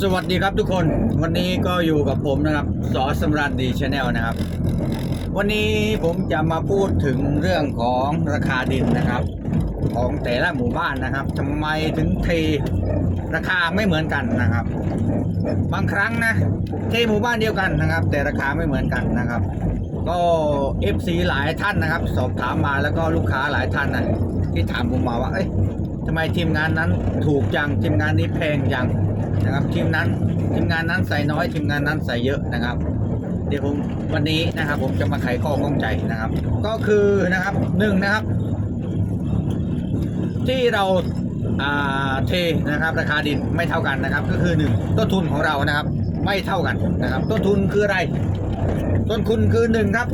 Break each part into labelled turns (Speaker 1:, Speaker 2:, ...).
Speaker 1: สวัสดีครับทุกคนวันนี้ก็อยู่กับผมนะครับสอสำรันดีชาแนลนะครับ วันนี้ผมจะมาพูดถึงเรื่องของราคาดินนะครับ ของแต่ละหมู่บ้านนะครับทำไมถึงเทราคาไม่เหมือนกันนะครับ บางครั้งนะเทหมู่บ้านเดียวกันนะครับ แต่ราคาไม่เหมือนกันนะครับ ก็ FC หลายท่านนะครับ สอบถามมาแล้วก็ลูกค้าหลายท่านนะที่ถามผมมาว่าเอ้ยทำไมทีมงานนั้นถูกจังทีมงานนี้แพงจัง นะครับทีมนั้นทีมงานนั้นใส่น้อยทีมงานนั้นใส่เยอะนะครับ เดี๋ยวผมวันนี้นะครับ ผมจะมาไขข้อข้องใจนะครับ ก็คือนะครับหนึ่งนะครับ ที่เราเทนะครับราคาดินไม่เท่ากันนะครับ ก็คือหนึ่งต้นทุนของเรานะครับ ไม่เท่ากันนะครับ ต้นทุนคืออะไร ต้นทุนคือหนึ่งครับ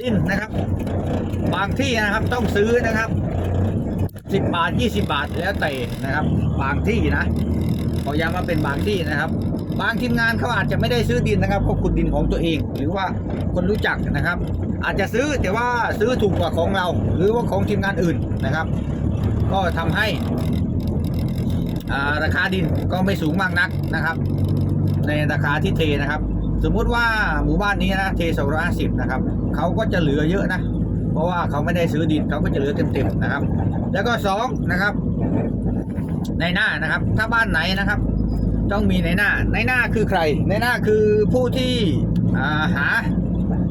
Speaker 1: ดินนะครับ บางที่นะครับต้องซื้อนะครับ สิบบาทยี่สิบาทแล้วแต่นะครับ บางที่นะขอย้ำว่าเป็นบางที่นะครับ บางทีมงานเขาอาจจะไม่ได้ซื้อดินนะครับเขาขุดดินของตัวเอง หรือว่าคนรู้จักนะครับ อาจจะซื้อแต่ว่าซื้อถูกกว่าของเรา หรือว่าของทีมงานอื่นนะครับ ก็ทำให้อ่าราคาดินก็ไม่สูงมากนักนะครับ ในราคาที่เทนะครับ สมมุติว่าหมู่บ้านนี้นะเท250นะครับเขาก็จะเหลือเยอะนะ เพราะว่าเขาไม่ได้ซื้อดินเขาก็จะเหลือเต็มๆนะครับ แล้วก็สองนะครับ ในหน้านะครับ ถ้าบ้านไหนนะครับ ต้องมีในหน้า ในหน้าคือใคร ในหน้าคือผู้ที่าหา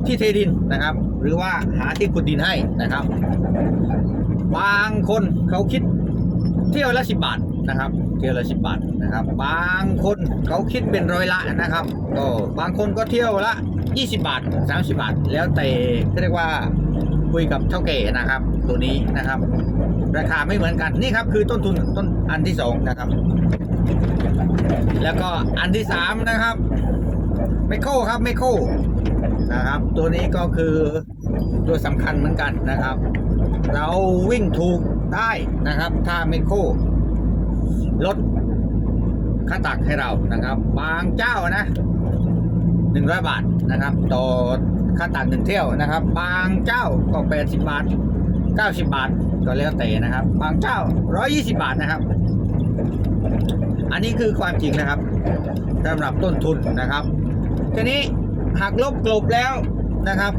Speaker 1: ที่เทดินนะครับ หรือว่าหาที่ขุดดินให้นะครับ บางคนเขาคิดเที่ยวละสิบบาทนะครับเที่ยวละสิบบาทนะครับ บางคนเขาคิดเป็นร้อยละนะครับก็บางคนก็เที่ยวละยี่สิบาทสามสิบาท แล้วแต่เรียกว่า คุยกับเท่าแก่นะครับ ตัวนี้นะครับ ราคาไม่เหมือนกันนี่ครับคือต้นทุนต้นอันที่สองนะครับ แล้วก็อันที่สามนะครับไมโค้ครับไมโค้นะครับ ตัวนี้ก็คือตัวสำคัญเหมือนกันนะครับ เราวิ่งถูกได้นะครับ ถ้าไมโค้ลดค่าตักให้เรานะครับ บางเจ้านะ หนึ่งร้อยบาทนะครับต่อค่าตักหนึ่งเที่ยวนะครับ บางเจ้าก็แปดสิบบาทเก้าสิบบาทก็แล้วแต่นะครับ บางเจ้าร้อยี่สิบาทนะครับ อันนี้คือความจริงนะครับสำหรับต้นทุนนะครับทีนี้หักลบกลบแล้วนะครับ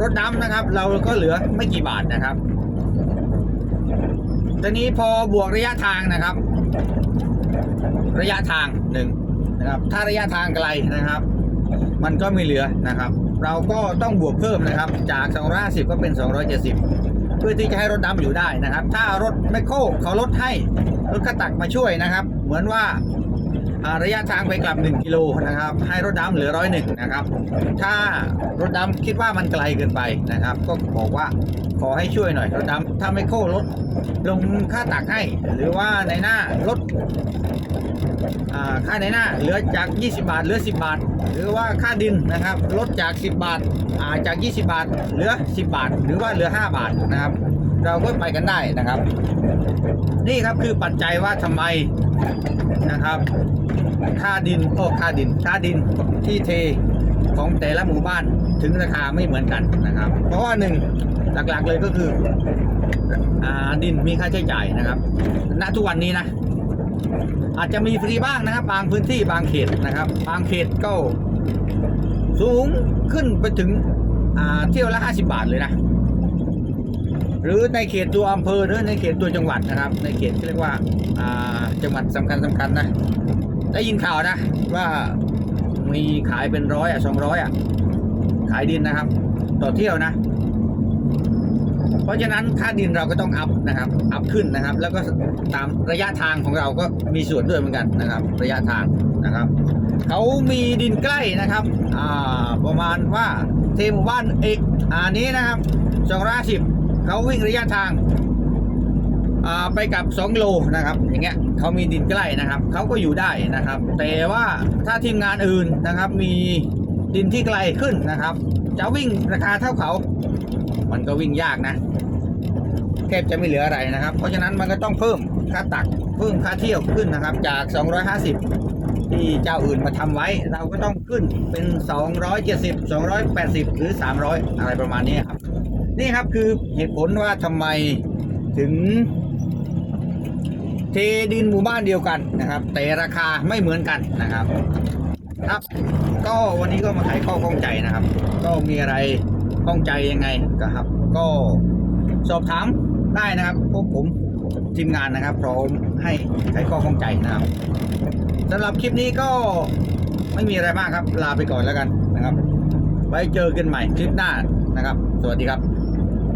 Speaker 1: รถดำนะครับ เราก็เหลือไม่กี่บาทนะครับทีนี้พอบวกระยะทางนะครับ ระยะทางหนึ่ง นะครับ ถ้าระยะทางไกลนะครับ มันก็ไม่เหลือนะครับ เราก็ต้องบวกเพิ่มนะครับ จาก 250 ก็เป็น 270 เพื่อที่จะให้รถดำอยู่ได้นะครับ ถ้ารถแมคโครเขาลดให้รถกระตักมาช่วยนะครับ เหมือนว่าอ่า ระยะทางไปกลับ 1 กิโลนะครับ ให้รถดำเหลือร้อยหนึ่งนะครับ ถ้ารถดำคิดว่ามันไกลเกินไปนะครับ ก็บอกว่าขอให้ช่วยหน่อยรถดำถ้าไมคโครลดลงค่าตักให้ หรือว่าในหน้าลดค่าในหน้าเหลือจาก 20 บาทเหลือ 10 บาท หรือว่าค่าดินนะครับลดจาก 10 บาทอาจาก 20 บาทเหลือ 10 บาท หรือว่าเหลือ 5 บาทนะครับ เราก็ไปกันได้นะครับ นี่ครับคือปัจจัยว่าทำไมนะครับ ค่าดินโอ้ค่าดิน ค่าดินที่เทของแต่ละหมู่บ้านถึงราคาไม่เหมือนกันนะครับ เพราะว่าหนึ่งหลักๆเลยก็คืออดินมีค่าใช้จ่ายนะครับ ณ ทุกวันนี้นะ อาจจะมีฟรีบ้างนะครับ บางพื้นที่บางเขตนะครับ บางเขตก็สูงขึ้นไปถึงเที่ยวละ 50 บาทเลยนะ หรือในเขตตัวอำเภอหรือในเขตตัวจังหวัดนะครับ ในเขตที่เรียกว่าจังหวัดสำคัญสำคัญนะได้ยินข่าวนะว่ามีขายเป็นร้อยอะสองร้อยอะขายดินนะครับ ต่อเที่ยวนะ เพราะฉะนั้นค่าดินเราก็ต้องอัพนะครับ อัพขึ้นนะครับ แล้วก็ตามระยะทางของเราก็มีส่วนด้วยเหมือนกันนะครับ ระยะทางนะครับเขามีดินใกล้นะครับประมาณว่าเทหมู่บ้านเอกอันนี้นะครับสองร้อยสิบ เขาวิ่งระยะทางไปกับ2โลนะครับ อย่างเงี้ยเขามีดินใกล้นะครับเขาก็อยู่ได้นะครับ แต่ว่าถ้าทีมงานอื่นนะครับ มีดินที่ไกลขึ้นนะครับ จะวิ่งราคาเท่าเขา มันก็วิ่งยากนะแทบจะไม่เหลืออะไรนะครับ เพราะฉะนั้นมันก็ต้องเพิ่มค่าตักเพิ่มค่าเที่ยวขึ้นนะครับ จาก 250 ที่เจ้าอื่นมาทำไว้ เราก็ต้องขึ้นเป็น 270 280 หรือ 300 อะไรประมาณนี้ครับ นี่ครับคือเหตุผลว่าทำไมถึง เทดินหมู่บ้านเดียวกันนะครับ แต่ราคาไม่เหมือนกันนะครับ ครับ ก็วันนี้ก็มาไขข้อข้องใจนะครับ ก็มีอะไรข้องใจยังไงก็ครับ ก็สอบถามได้นะครับพวกผมทีมงานนะครับ พร้อมให้ไขข้อข้องใจนะครับสำหรับคลิปนี้ก็ไม่มีอะไรมากครับ ลาไปก่อนแล้วกันนะครับ ไว้เจอกันใหม่คลิปหน้านะครับ สวัสดีครับ